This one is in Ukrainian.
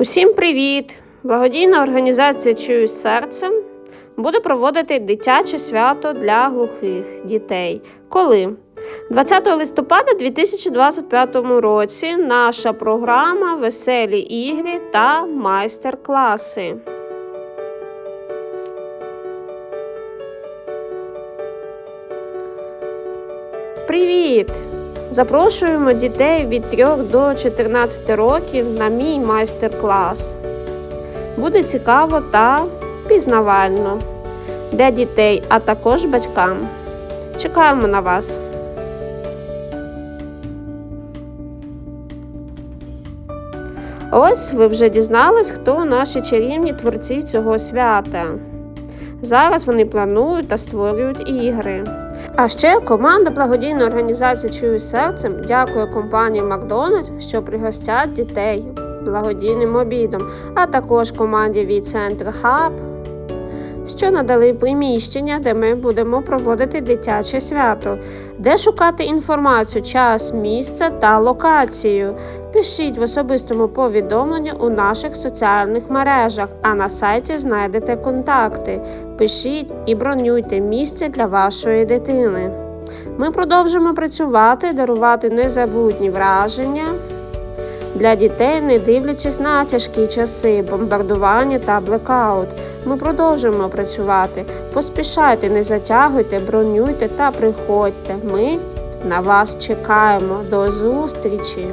Усім привіт! Благодійна організація Чую серцем буде проводити дитяче свято для глухих дітей. Коли? 20 листопада 2025 році наша програма Веселі ігри та майстер-класи. Привіт! Запрошуємо дітей від 3 до 14 років на мій майстер-клас. Буде цікаво та пізнавально для дітей, а також батькам. Чекаємо на вас. Ось ви вже дізнались, хто наші чарівні творці цього свята. Зараз вони планують та створюють ігри. А ще команда благодійної організації Чую серцем дякує компанії Макдональдс, що пригостять дітей благодійним обідом, а також команді від центру Хаб, що надали приміщення, де ми будемо проводити дитяче свято, де шукати інформацію, час, місце та локацію. Пишіть в особистому повідомленні у наших соціальних мережах, а на сайті знайдете контакти. Пишіть і бронюйте місце для вашої дитини. Ми продовжимо працювати, дарувати незабутні враження для дітей, не дивлячись на тяжкі часи, бомбардування та блекаут. Ми продовжуємо працювати. Поспішайте, не затягуйте, бронюйте та приходьте. Ми на вас чекаємо. До зустрічі!